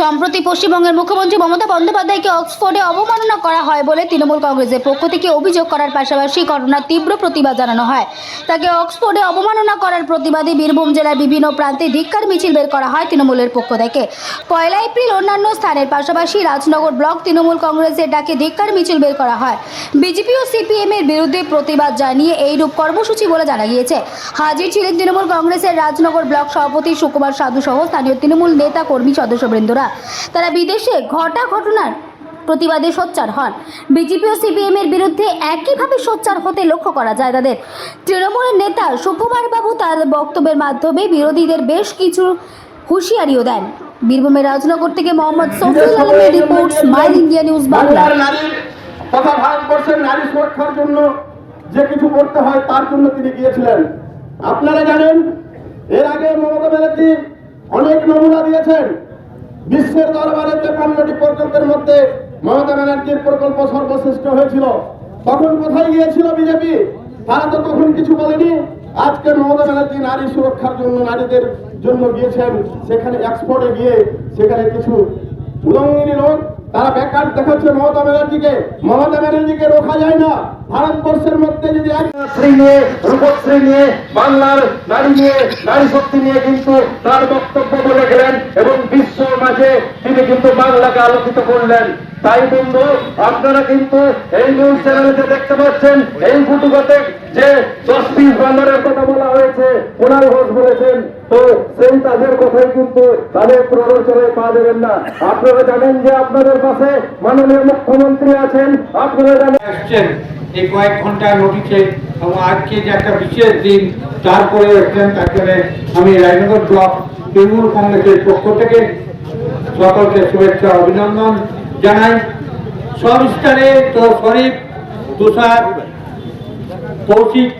সম্প্রতি পশ্চিমবঙ্গের মুখ্যমন্ত্রী মমতা বন্দ্যোপাধ্যায়কে অক্সফোর্ডে অবমাননা করা হয় বলে তৃণমূল কংগ্রেসের পক্ষ থেকে অভিযোগ করার পাশাপাশি ঘটনার তীব্র প্রতিবাদ জানানো হয়। তাকে অক্সফোর্ডে অবমাননা করার প্রতিবাদে বীরভূম জেলার বিভিন্ন প্রান্তে ধিক্কার মিছিল বের করা হয় তৃণমূলের পক্ষ থেকে। পয়লা এপ্রিল অন্যান্য স্থানের পাশাপাশি রাজনগর ব্লক তৃণমূল কংগ্রেসের ডাকে ধিক্কার মিছিল বের করা হয়। বিজেপি ও সিপিএম এর বিরুদ্ধে প্রতিবাদ জানিয়ে এইরূপ কর্মসূচি বলে জানা গিয়েছে। হাজির ছিলেন তৃণমূল কংগ্রেসের রাজনগর ব্লক সভাপতি সুকুমার সাধু সহ স্থানীয় তৃণমূল নেতা কর্মী সদস্যবৃন্দরা। তারা বিদেশে ঘটা ঘটনার প্রতিবাদে সোচ্চার হন। বিজেপি ও সিপিএম এর বিরুদ্ধে একইভাবে সোচ্চার হতে লক্ষ্য করা যায় তাদের। তৃণমূলের নেতা সুকুমার বাবু তার বক্তব্যের মাধ্যমে বিরোধীদের বেশ কিছু হুঁশিয়ারিও দেন। বীরভূমের রাজনগর থেকে মোহাম্মদ সফিউল আলমের report smile India news Bangla. তথা ভারতবর্ষের নারী সুরক্ষার জন্য যে কিছু করতে হয় তার জন্য তিনি গিয়েছিলেন। আপনারা জানেন এর আগে মমতা ব্যানার্জি অনেক নমুনা দিয়েছেন। বিশ্বের দরবারে তেপান্নটি প্রকল্পের মধ্যে মমতা ব্যানার্জির প্রকল্প সর্বশ্রেষ্ঠ হয়েছিল, তখন কোথায় গিয়েছিল বিজেপি? তারা তো তখন কিছু বলেনি। আজকে মমতা ব্যানার্জি নারী সুরক্ষার জন্য নারীদের জন্য গিয়েছেন, সেখানে এক্সপোর্টে গিয়ে সেখানে কিছু উলঙ্গিনী লোক তারা বেকার দেখাচ্ছে মমতা ব্যানার্জিকে। মমতা ব্যানার্জিকে রোখা যায় না। ভারতবর্ষের মধ্যে যদি শ্রী নিয়ে রূপশ্রী নিয়ে বাংলার নারী নিয়ে নারী শক্তি নিয়ে কিন্তু তার বক্তব্য বলে গেলেন এবং বিশ্ব মাঝে তিনি কিন্তু বাংলাকে আলোকিত করলেন। তাই বন্ধু আপনারা কিন্তু এই নিউজ চ্যানেলে দেখতে পাচ্ছেন এই ফুটুকতে যে দশ পিস বাংলার কথা বলা হয়েছে ওনার ঘোষ বলেছেন তো সেই তাদের কথাই কিন্তু তাদের প্ররোচনায় পা দেবেন না। আপনারা জানেন যে আপনাদের পাশে মাননীয় মুখ্যমন্ত্রী আছেন আপনারা জানেন এই কয়েক ঘণ্টার নোটিশে এবং আজকে যে একটা বিশেষ দিন, তারপরে এসছেন তার জন্য আমি রায়নগর ব্লক তৃণমূল কংগ্রেসের পক্ষ থেকে সকলকে শুভেচ্ছা, অভিনন্দন জানাই। সবিস্তারে তো শরীফ, তুষার, কৌশিক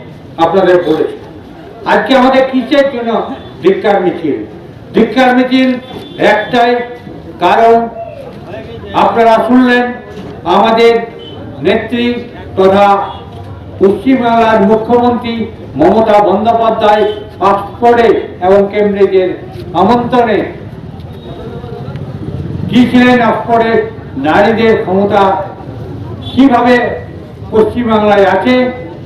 আপনাদের বলেছে। আজকে আমাদের কিসের জন্য ধিক্কার মিছিল? ধিক্কার মিছিল একটাই কারণ, আপনারা শুনলেন, আমাদের নেত্রী তথা পশ্চিমবাংলার মুখ্যমন্ত্রী মমতা বন্দ্যোপাধ্যায় অক্সফোর্ডে এবং কেমব্রিজের আমন্ত্রণে গিয়েছিলেন অক্সফোর্ডে নারীদের ক্ষমতা কীভাবে পশ্চিমবাংলায় আছে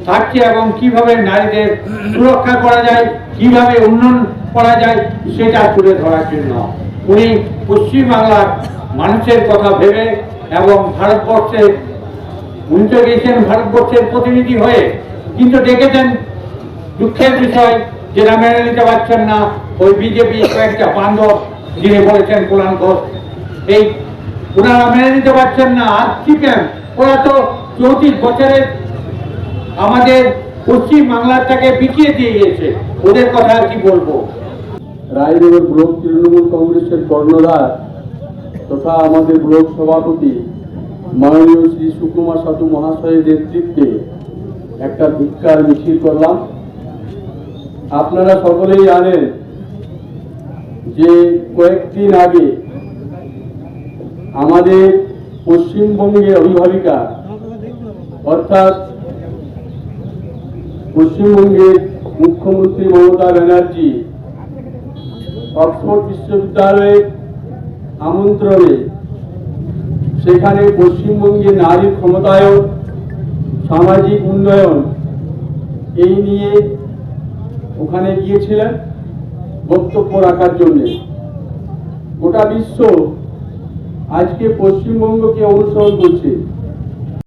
থাকছে এবং কীভাবে নারীদের সুরক্ষা করা যায়, কীভাবে উন্নয়ন করা যায়, সেটা তুলে ধরার জন্য উনি পশ্চিমবাংলার মানুষের কথা ভেবে এবং ভারতবর্ষের তো গেছেন ভারতবর্ষের প্রতিনিধি হয়ে, কিন্তু ডেকেছেন দুঃখের বিষয় যেটা মেনে নিতে পারছেন না, ওই বিজেপি কয়েকটা বান্ধব যিনি বলেছেন কোরআন ঘোষ। এই ওনারা মেনে নিতে পারছেন না, আর কি কেন? ওরা তো চৌত্রিশ বছরের আমাদের পশ্চিম বাংলাটাকে পিছিয়ে দিয়ে গিয়েছে। ওদের কথা আর কি বলব? রায়নগর ব্লক তৃণমূল কংগ্রেসের কর্ণধার তথা আমাদের ব্লক সভাপতি মাননীয় শ্রী সুকুমার সাধু মহাশয়ের নেতৃত্বে একটা ধিক্কার মিছিল করলাম। আপনারা সকলেই জানেন যে কয়েকদিন আগে আমাদের পশ্চিমবঙ্গের অভিভাবিকা, অর্থাৎ পশ্চিমবঙ্গের মুখ্যমন্ত্রী মমতা ব্যানার্জি অক্সফোর্ড বিশ্ববিদ্যালয়ের আমন্ত্রণে সেখানে পশ্চিমবঙ্গে নারীর ক্ষমতায়ন, সামাজিক উন্নয়ন, এই নিয়ে ওখানে গিয়েছিলেন বক্তব্য রাখার জন্য। গোটা বিশ্ব আজকে পশ্চিমবঙ্গকে অনুসরণ করছে।